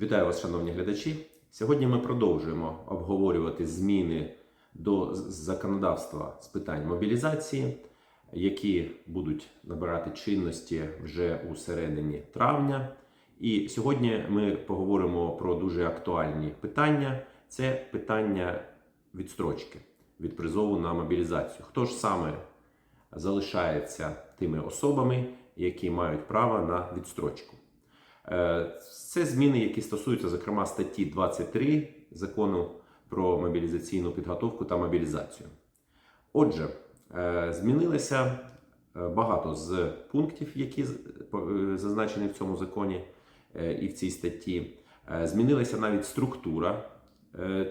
Вітаю вас, шановні глядачі. Сьогодні ми продовжуємо обговорювати зміни до законодавства з питань мобілізації, які будуть набирати чинності вже у середині травня. І сьогодні ми поговоримо про дуже актуальні питання. Це питання відстрочки від призову на мобілізацію. Хто ж саме залишається тими особами, які мають право на відстрочку? Е, Це зміни, які стосуються, зокрема, статті 23 закону про мобілізаційну підготовку та мобілізацію. Отже, е, змінилося е, багато з пунктів, які зазначені в цьому законі і в цій статті. Змінилася навіть структура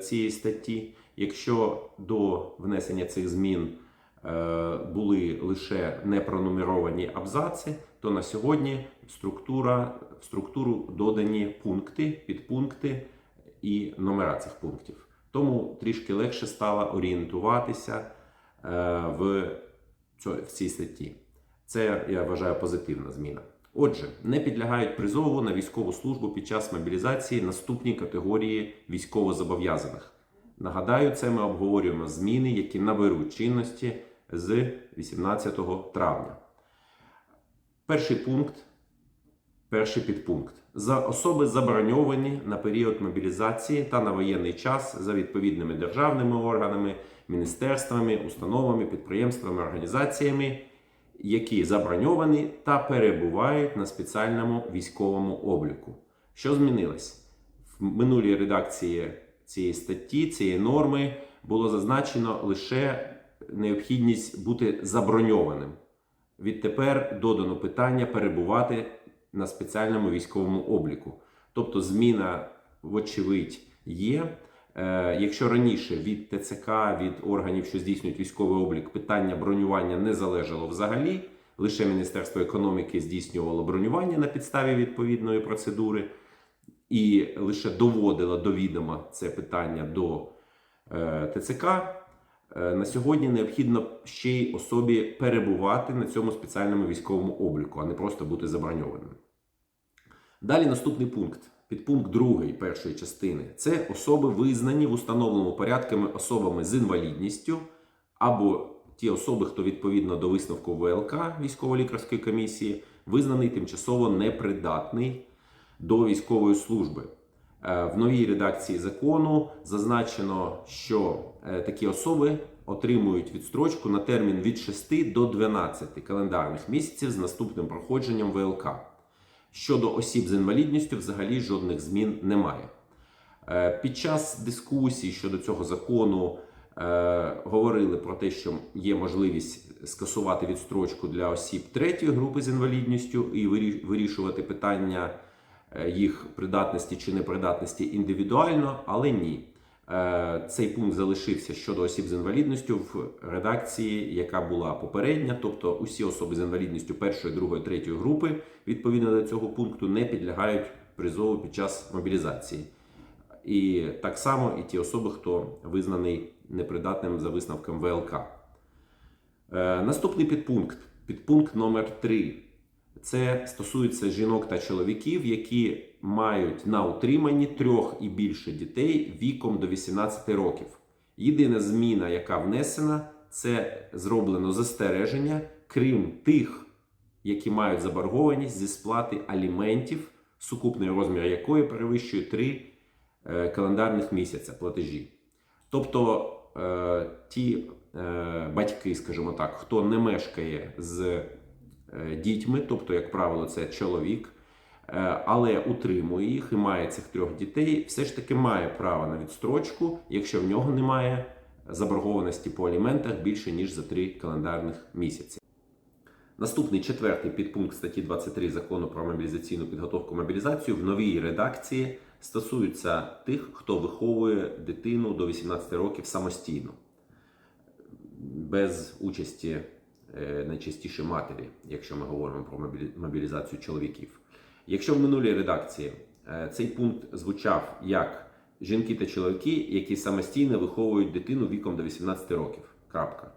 цієї статті. Якщо до внесення цих змін були лише непронумеровані абзаци, то на сьогодні структура, в структуру додані пункти, підпункти і номера цих пунктів. Тому трішки легше стало орієнтуватися е, в цій статті. Це я вважаю позитивна зміна. Отже, не підлягають призову на військову службу під час мобілізації наступні категорії військовозобов'язаних. Нагадаю, це ми обговорюємо зміни, які наберуть чинності з 18 травня. Перший пункт, перший підпункт. За особи заброньовані на період мобілізації та на воєнний час за відповідними державними органами, міністерствами, установами, підприємствами, організаціями, які заброньовані та перебувають на спеціальному військовому обліку. Що змінилось? В минулій редакції цієї статті, цієї норми було зазначено лише необхідність бути заброньованим. Відтепер додано питання перебувати на спеціальному військовому обліку. Тобто зміна, вочевидь, є. Е, Якщо раніше від ТЦК, від органів, що здійснюють військовий облік, питання бронювання не залежало взагалі, лише Міністерство економіки здійснювало бронювання на підставі відповідної процедури і лише доводило до відома це питання до е, ТЦК. Е, На сьогодні необхідно ще й особі перебувати на цьому спеціальному військовому обліку, а не просто бути заброньованим. Далі наступний пункт. Підпункт другий першої частини це особи, визнані в установленому порядками особами з інвалідністю, або ті особи, хто відповідно до висновку ВЛК військово-лікарської комісії, визнаний тимчасово непридатний до військової служби. Е, В новій редакції закону зазначено, що е, такі особи отримують відстрочку на термін від 6 до 12 календарних місяців з наступним проходженням ВЛК. Щодо осіб з інвалідністю, взагалі жодних змін немає. Е, Під час дискусій щодо цього закону говорили про те, що є можливість скасувати відстрочку для осіб третьої групи з інвалідністю і вирі- вирішувати питання їх придатності чи непридатності індивідуально, але ні. Е, Цей пункт залишився щодо осіб з інвалідністю в редакції, яка була попередня, тобто усі особи з інвалідністю першої, другої, третьої групи відповідно до цього пункту не підлягають призову під час мобілізації. І так само і ті особи, хто визнаний непридатним за висновком ВЛК. Е, наступний підпункт, підпункт номер 3 Це стосується жінок та чоловіків, які мають на утриманні трьох і більше дітей віком до 18 років. Єдина зміна, яка внесена, це зроблено застереження, крім тих, які мають заборгованість зі сплати аліментів, сукупний розмір якої перевищує 3 е, календарних місяця платежі. Тобто е, ті е, батьки, скажімо так, хто не мешкає з дітьми, тобто, як правило, це чоловік, е, але утримує їх і має цих трьох дітей, все ж таки має право на відстрочку, якщо в нього немає заборгованості по аліментах більше ніж за 3 календарних місяці. Наступний четвертий підпункт статті 23 закону про мобілізаційну підготовку мобілізацію в новій редакції стосується тих, хто виховує дитину до 18 років самостійно, без участі е, найчастіше матері, якщо ми говоримо про мобілі- мобілізацію чоловіків. Якщо в минулій редакції е, цей пункт звучав як жінки та чоловіки, які самостійно виховують дитину віком до 18 років. Крапка.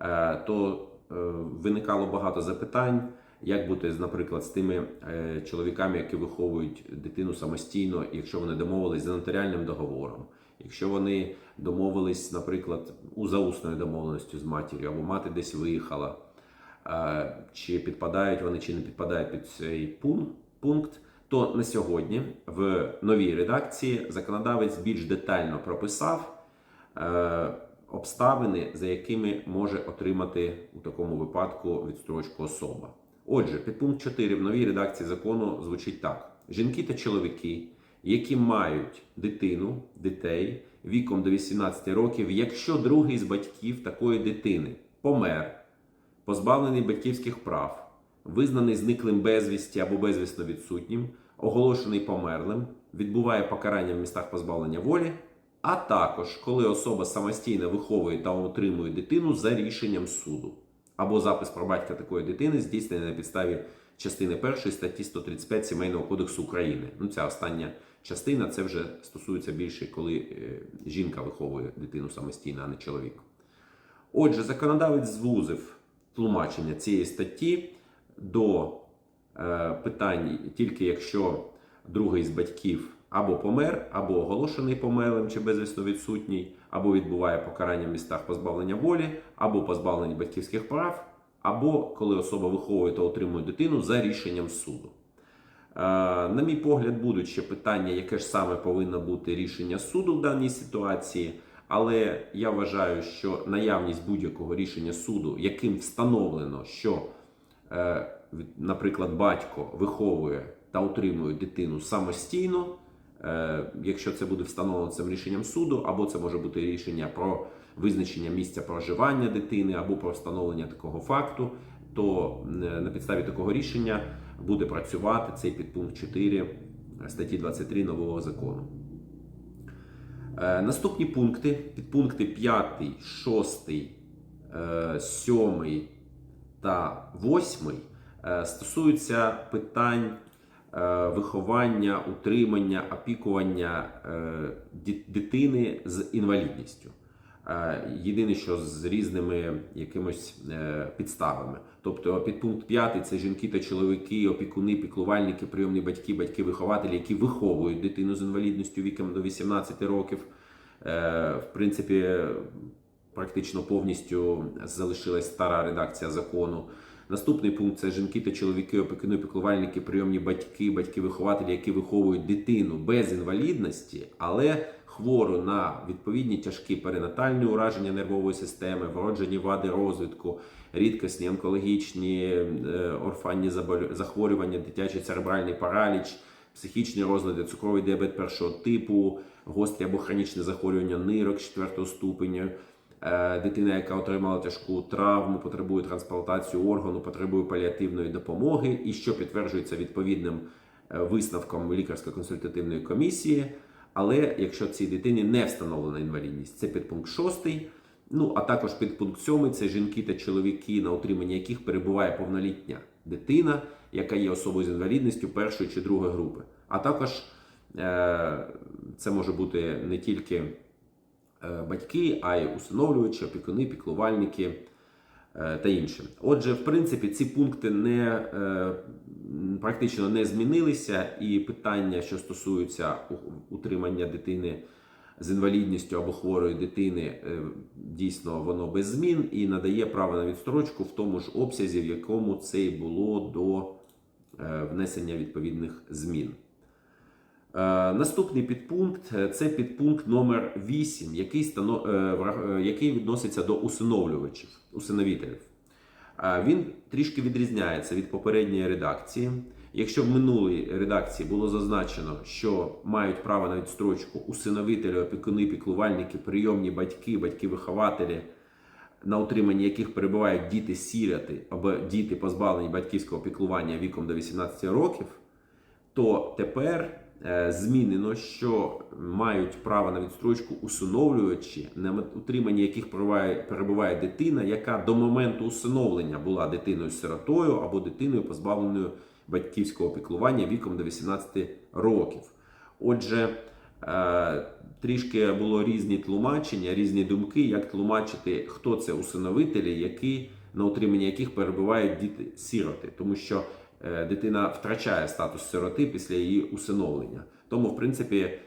Е, То е, виникало багато запитань, Як бути, наприклад, з тими е, чоловіками, які виховують дитину самостійно, якщо вони домовились за нотаріальним договором, якщо вони домовились, наприклад, у заусною домовленістю з матір'ю, або мати десь виїхала, е, чи підпадають вони, чи не підпадають під цей пункт, то на сьогодні в новій редакції законодавець більш детально прописав е, обставини, за якими може отримати у такому випадку відстрочку особа. Отже, підпункт 4 в новій редакції закону звучить так: жінки та чоловіки, які мають дитину, дітей віком до 18 років, якщо другий з батьків такої дитини помер, позбавлений батьківських прав, визнаний зниклим безвісті або безвісно відсутнім, оголошений померлим, відбуває покарання в містах позбавлення волі, а також коли особа самостійно виховує та утримує дитину за рішенням суду, або запис про батька такої дитини здійснений на підставі частини 1 статті 135 Сімейного кодексу України. Ну, ця остання частина це вже стосується більше, коли е, жінка виховує дитину самостійно, а не чоловік. Отже, законодавець звузив тлумачення цієї статті до е, питань тільки якщо другий з батьків або помер, або оголошений померлим чи безвісно відсутній, або відбуває покарання в містах позбавлення волі, або позбавлення батьківських прав, або коли особа виховує та отримує дитину за рішенням суду. Е, На мій погляд, будуть ще питання, яке ж саме повинно бути рішення суду в даній ситуації. Але я вважаю, що наявність будь-якого рішення суду, яким встановлено, що, е, наприклад, батько виховує та утримує дитину самостійно, е, якщо це буде встановлено цим рішенням суду, або це може бути рішення про визначення місця проживання дитини, або про встановлення такого факту, то на підставі такого рішення буде працювати цей підпункт 4 статті 23 нового закону. Е, Наступні пункти, підпункти 5, 6, е, 7 та 8 е, стосуються питань е, виховання, утримання, опікування дитини з інвалідністю. Єдине, що з різними якимось підставами. Тобто підпункт 5 це жінки та чоловіки, опікуни, піклувальники, прийомні батьки, батьки-вихователі, які виховують дитину з інвалідністю віком до 18 років. Е, В принципі, практично повністю залишилась стара редакція закону. Наступний пункт це жінки та чоловіки, опікуни, піклувальники, прийомні батьки, батьки-вихователі, які виховують дитину без інвалідності, але хвору на відповідні тяжкі перинатальні ураження нервової системи, вроджені вади розвитку, рідкісні онкологічні е, орфанні захворювання, дитячий церебральний параліч, психічні розлади, цукровий діабет першого типу, гострі або хронічне захворювання нирок четвертого ступеня. Е, Дитина, яка отримала тяжку травму, потребує трансплантацію органу, потребує паліативної допомоги, і що підтверджується відповідним е, висновком лікарсько-консультативної комісії. Але якщо цій дитині не встановлена інвалідність, це підпункт 6. Ну а також підпункт 7 це жінки та чоловіки, на утриманні яких перебуває повнолітня дитина, яка є особою з інвалідністю першої чи другої групи. А також е, це може бути не тільки батьки, а й усиновлювачі, опікуни, піклувальники е, та інше. Отже, в принципі, ці пункти не, е, практично не змінилися, і питання, що стосуються утримання дитини з інвалідністю або хворої дитини, е, дійсно воно без змін і надає право на відстрочку в тому ж обсязі, в якому це і було до е, внесення відповідних змін. Е, Наступний підпункт е, це підпункт номер 8, який, стано, е, який відноситься до усиновлювачів, усиновителів. Він трішки відрізняється від попередньої редакції. Якщо в минулій редакції було зазначено, що мають право на відстрочку усиновителі, опікуни, піклувальники, прийомні батьки, батьки-вихователі, на утриманні яких перебувають діти-сіроти або діти, позбавлені батьківського піклування віком до 18 років, то тепер змінено, що мають право на відстрочку усиновлювачі, на утриманні яких перебуває, дитина, яка до моменту усиновлення була дитиною-сиротою або дитиною, позбавленою батьківського піклування віком до 18 років. Отже, е, трішки було різні тлумачення, різні думки, як тлумачити, хто це усиновителі, які на утриманні яких перебувають діти-сіроти, тому що е, дитина втрачає статус сироти після її усиновлення. Тому, в принципі, е,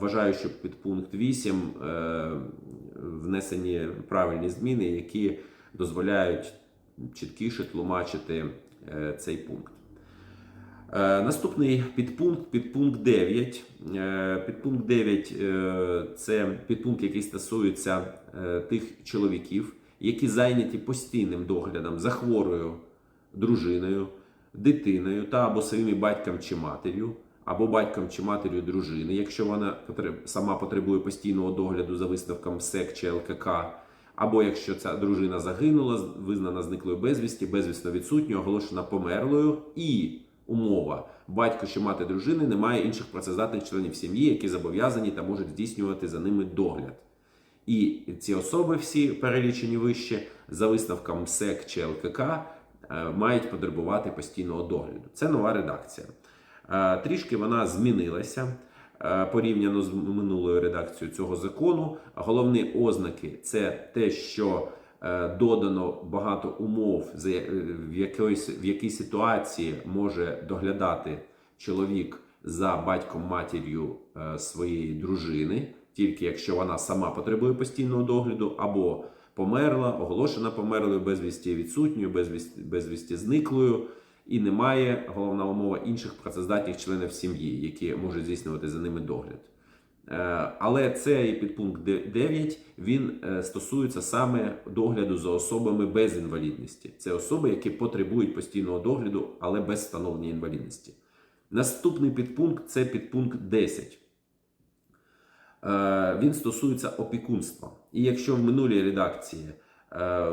вважаю, що під пункт 8 е, внесені правильні зміни, які дозволяють чіткіше тлумачити е, цей пункт. Е, Наступний підпункт, підпункт 9. Е, Підпункт 9 е, це підпункт, який стосується е, тих чоловіків, які зайняті постійним доглядом за хворою дружиною, дитиною та або своїм батьком чи матір'ю, або батьком чи матір'ю дружини, якщо вона сама потребує постійного догляду за висновком СЕК чи ЛКК, або якщо ця дружина загинула, визнана зниклою безвісті, безвісно відсутньою, оголошена померлою, і умова батько чи мати дружини не має інших працездатних членів сім'ї, які зобов'язані та можуть здійснювати за ними догляд. І ці особи, всі перелічені вище, за висновком СЕК чи ЛКК, мають потребувати постійного догляду. Це нова редакція. Е, Трішки вона змінилася е, порівняно з минулою редакцією цього закону. Головні ознаки це те, що е, додано багато умов, е, в якоїсь в якій ситуації може доглядати чоловік за батьком матір'ю е, своєї дружини, тільки якщо вона сама потребує постійного догляду, або померла, оголошена померлою, безвісті відсутньою, безвісті, безвісті зниклою, і немає головна умова інших працездатних членів сім'ї, які можуть здійснювати за ними догляд. Е, Але цей підпункт 9 він е, стосується саме догляду за особами без інвалідності. Це особи, які потребують постійного догляду, але без встановлення інвалідності. Наступний підпункт це підпункт 10. Е, Він стосується опікунства. І якщо в минулій редакції е,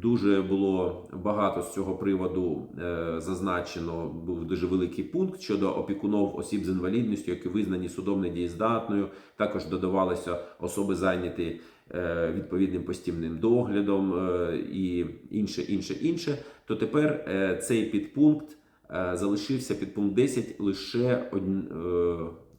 дуже було багато з цього приводу е, зазначено, був дуже великий пункт щодо опікунов осіб з інвалідністю, які визнані судом недієздатною, також додавалися особи зайняті е, відповідним постійним доглядом і інше, інше, інше, то тепер цей підпункт залишився підпункт 10 лише е,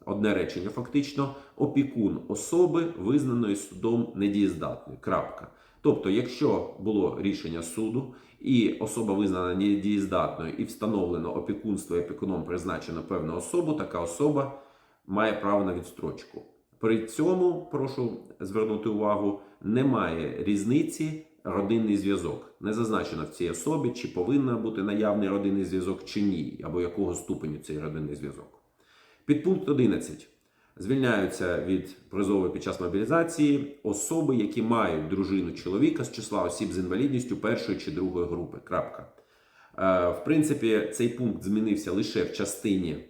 одне речення, фактично, опікун особи, визнаної судом недієздатною. Крапка. Тобто, якщо було рішення суду і особа визнана недієздатною і встановлено опікунство і опікуном призначено певну особу, така особа має право на відстрочку. При цьому прошу звернути увагу, немає різниці родинний зв'язок. Не зазначено в цій особі, чи повинен бути наявний родинний зв'язок, чи ні, або якого ступеню цей родинний зв'язок. Підпункт 11. Звільняються від призову під час мобілізації особи, які мають дружину чоловіка з числа осіб з інвалідністю першої чи другої групи. Крапка. Е, В принципі, цей пункт змінився лише в частині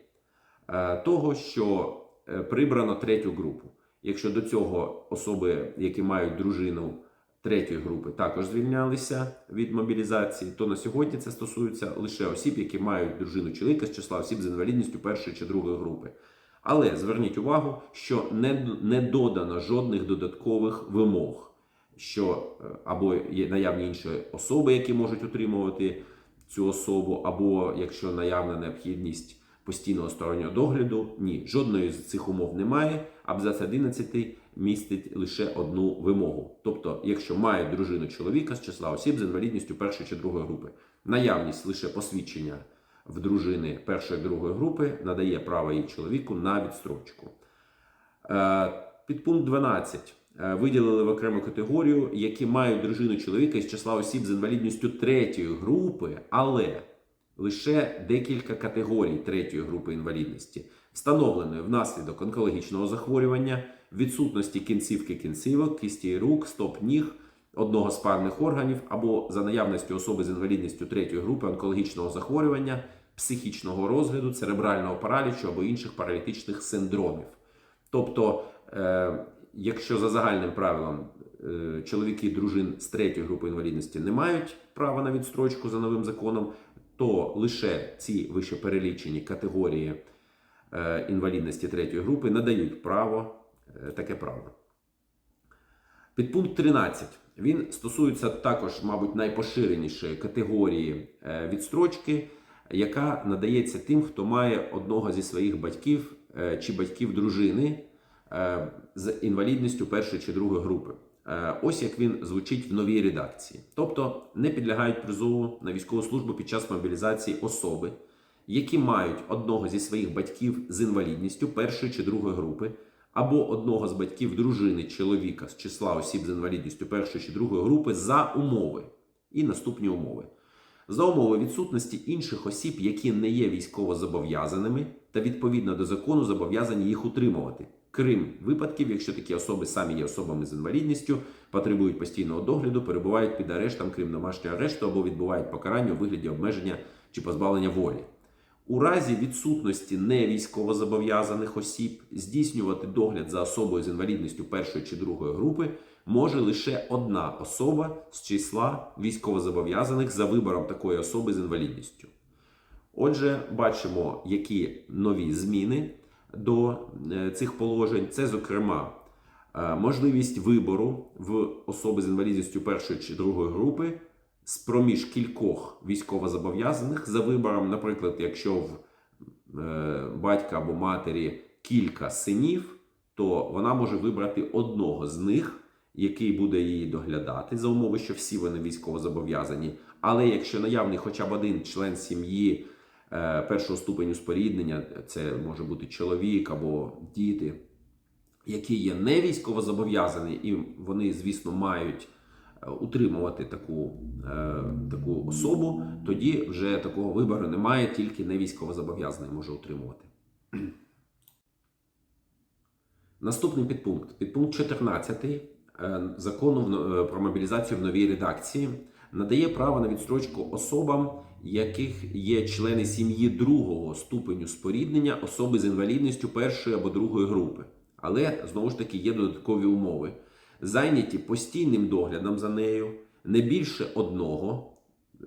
е, того, що е, прибрано третю групу. Якщо до цього особи, які мають дружину третьої групи, також звільнялися від мобілізації, то на сьогодні це стосується лише осіб, які мають дружину чоловіка з числа осіб з інвалідністю першої чи другої групи. Але зверніть увагу, що не, не додано жодних додаткових вимог, що е, або є наявні інші особи, які можуть утримувати цю особу, або якщо наявна необхідність постійного стороннього догляду, ні, жодної з цих умов немає. Абзац 11 містить лише одну вимогу. Тобто, якщо має дружину чоловіка з числа осіб з інвалідністю першої чи другої групи, наявність лише посвідчення в дружини першої другої групи надає право її чоловіку на відстрочку. Е, Підпункт 12. Е, Виділили в окрему категорію, які мають дружину чоловіка із числа осіб з інвалідністю третьої групи, але лише декілька категорій третьої групи інвалідності, встановленої внаслідок онкологічного захворювання, відсутності кінцівки кінцівок, кісті рук, стоп ніг, одного з парних органів або за наявності особи з інвалідністю третьої групи онкологічного захворювання, психічного розгляду, церебрального паралічу або інших паралітичних синдромів. Тобто, е, якщо за загальним правилом е, чоловіки дружин з третьої групи інвалідності не мають права на відстрочку за новим законом, то лише ці вище перелічені категорії інвалідності третьої групи надають право е, таке право. Підпункт 13. Він стосується також, мабуть, найпоширенішої категорії е, відстрочки, яка надається тим, хто має одного зі своїх батьків е, чи батьків дружини е, з інвалідністю першої чи другої групи. Е, Ось як він звучить в новій редакції. Тобто не підлягають призову на військову службу під час мобілізації особи, які мають одного зі своїх батьків з інвалідністю першої чи другої групи, або одного з батьків дружини чоловіка з числа осіб з інвалідністю першої чи другої групи за умови. І наступні умови. За умови відсутності інших осіб, які не є військово зобов'язаними, та відповідно до закону зобов'язані їх утримувати. Крім випадків, якщо такі особи самі є особами з інвалідністю, потребують постійного догляду, перебувають під арештом, крім домашнього арешту, або відбувають покарання у вигляді обмеження чи позбавлення волі. У разі відсутності невійськовозобов'язаних осіб здійснювати догляд за особою з інвалідністю першої чи другої групи може лише одна особа з числа військовозобов'язаних за вибором такої особи з інвалідністю. Отже, бачимо, які нові зміни до е, цих положень. Це, зокрема, е, можливість вибору в особи з інвалідністю першої чи другої групи з проміж кількох військовозобов'язаних за вибором, наприклад, якщо в е, батька або матері кілька синів, то вона може вибрати одного з них, який буде її доглядати за умови, що всі вони військовозобов'язані. Але якщо наявний хоча б один член сім'ї е, першого ступеню споріднення, це може бути чоловік або діти, які є не військовозобов'язані, і вони, звісно, мають утримувати таку, е, таку особу, тоді вже такого вибору немає, тільки не військовозобов'язаний може утримувати. Наступний підпункт. Підпункт 14 е, закону е, про мобілізацію в новій редакції надає право на відстрочку особам, яких є члени сім'ї другого ступеню споріднення особи з інвалідністю першої або другої групи. Але знову ж таки є додаткові умови. Зайняті постійним доглядом за нею не більше одного е,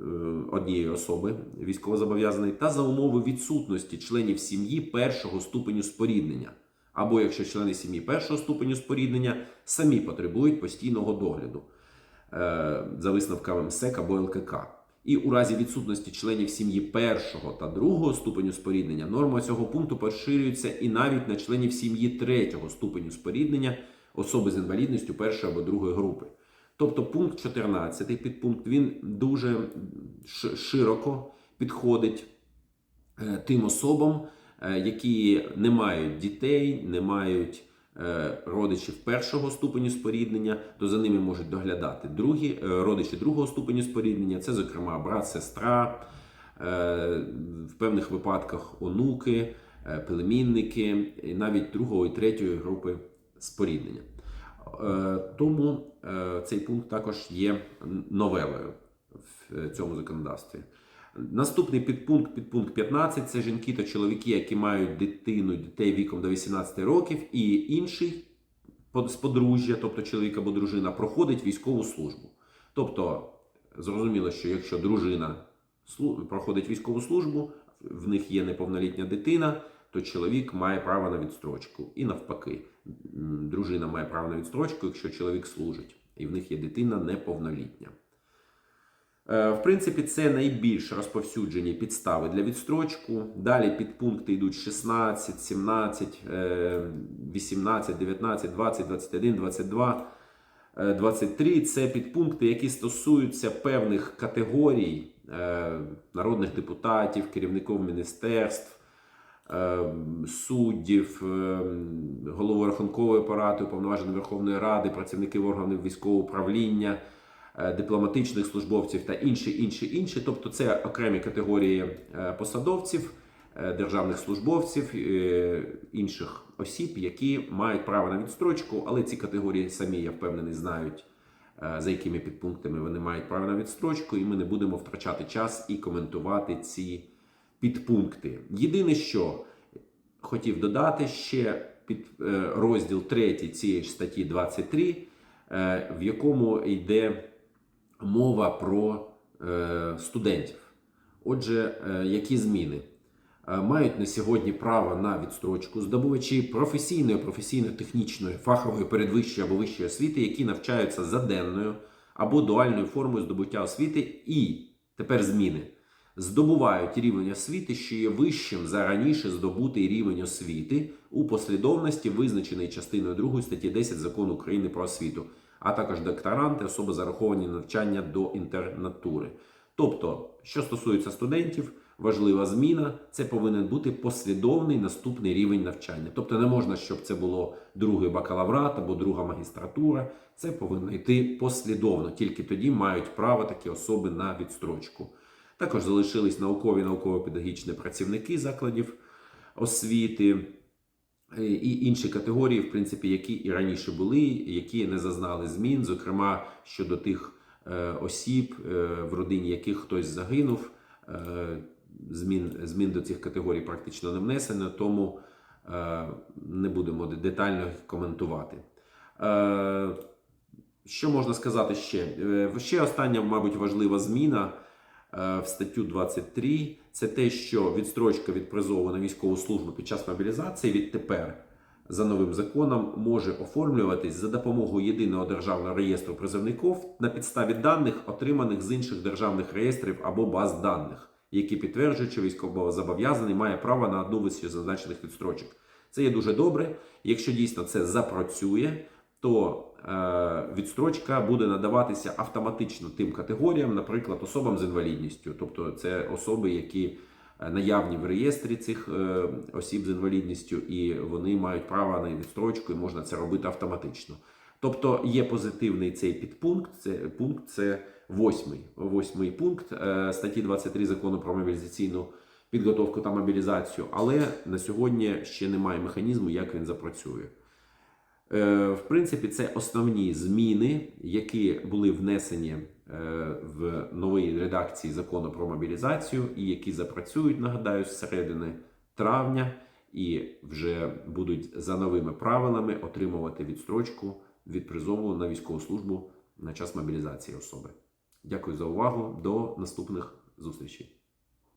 однієї особи військовозобов'язаної та за умови відсутності членів сім'ї першого ступеню споріднення. Або якщо члени сім'ї першого ступеню споріднення самі потребують постійного догляду е, за висновками МСЕК або ЛКК. І у разі відсутності членів сім'ї першого та другого ступеню споріднення норма цього пункту поширюється і навіть на членів сім'ї третього ступеню споріднення особи з інвалідністю першої або другої групи. Тобто пункт 14, підпункт, він дуже широко підходить е, тим особам, е, які не мають дітей, не мають е, родичів першого ступеню споріднення, то за ними можуть доглядати другі родичі другого ступеню споріднення. Це, зокрема, брат, сестра, в певних випадках онуки, племінники, навіть другої і третьої групи споріднення. Е, Тому е, цей пункт також є новелою в е, цьому законодавстві. Наступний підпункт, підпункт 15 це жінки та чоловіки, які мають дитину, дітей віком до 18 років, і інший з подружжя, тобто чоловік або дружина, проходить військову службу. Тобто, зрозуміло, що якщо дружина проходить військову службу, в них є неповнолітня дитина, то чоловік має право на відстрочку. І навпаки, дружина має право на відстрочку, якщо чоловік служить, і в них є дитина неповнолітня. Е, В принципі, це найбільш розповсюджені підстави для відстрочку. Далі підпункти йдуть 16, 17, е, 18, 19, 20, 21, 22, е, 23. Це підпункти, які стосуються певних категорій е, народних депутатів, керівників міністерств, суддів, е, голови рахункової апарату, уповноваженої Верховної Ради, працівників органів військового управління, е, дипломатичних службовців та інші, інші, інші. Тобто це окремі категорії е, посадовців, е, державних службовців, інших осіб, які мають право на відстрочку, але ці категорії самі, я впевнений, знають. За якими підпунктами вони мають право на відстрочку, і ми не будемо втрачати час і коментувати ці підпункти. Єдине, що хотів додати ще під е, розділ 3 цієї ж статті 23, е, в якому йде мова про е, студентів. Отже, які зміни? Мають на сьогодні право на відстрочку здобувачі професійної, професійно-технічної, фахової передвищої або вищої освіти, які навчаються за денною або дуальною формою здобуття освіти, і тепер зміни здобувають рівень освіти, що є вищим за раніше здобутий рівень освіти у послідовності, визначений частиною 2 статті 10 закону України про освіту. а також докторанти, особи зараховані на навчання до інтернатури. Тобто, що стосується студентів, важлива зміна це повинен бути послідовний наступний рівень навчання. Тобто, не можна, щоб це було другий бакалаврат або друга магістратура. Це повинно йти послідовно. Тільки тоді мають право такі особи на відстрочку. Також залишились наукові науково-педагогічні працівники закладів освіти е, і інші категорії, в принципі, які і раніше були, які не зазнали змін, зокрема щодо тих е, осіб, е, в родині яких хтось загинув. Змін, змін до цих категорій практично не внесено, тому не будемо детально їх коментувати. Що можна сказати ще? Ще остання, мабуть, важлива зміна в статтю 23 це те, що відстрочка від призову на військову службу під час мобілізації відтепер за новим законом може оформлюватись за допомогою єдиного державного реєстру призовників на підставі даних, отриманих з інших державних реєстрів або баз даних, які підтверджують, що військовозобов'язаний має право на одну з зазначених відстрочок. Це є дуже добре. Якщо дійсно це запрацює, то е, відстрочка буде надаватися автоматично тим категоріям, наприклад, особам з інвалідністю, тобто це особи, які е, наявні в реєстрі цих е, осіб з інвалідністю, і вони мають право на відстрочку, і можна це робити автоматично. Тобто є позитивний цей підпункт. Це пункт це восьмий, восьмий пункт статті 23 закону про мобілізаційну підготовку та мобілізацію, але на сьогодні ще немає механізму, як він запрацює. Е, В принципі, це основні зміни, які були внесені е, в новій редакції закону про мобілізацію, і які запрацюють, нагадаю, з середини травня, і вже будуть за новими правилами отримувати відстрочку від призову на військову службу на час мобілізації особи. Дякую за увагу. До наступних зустрічей.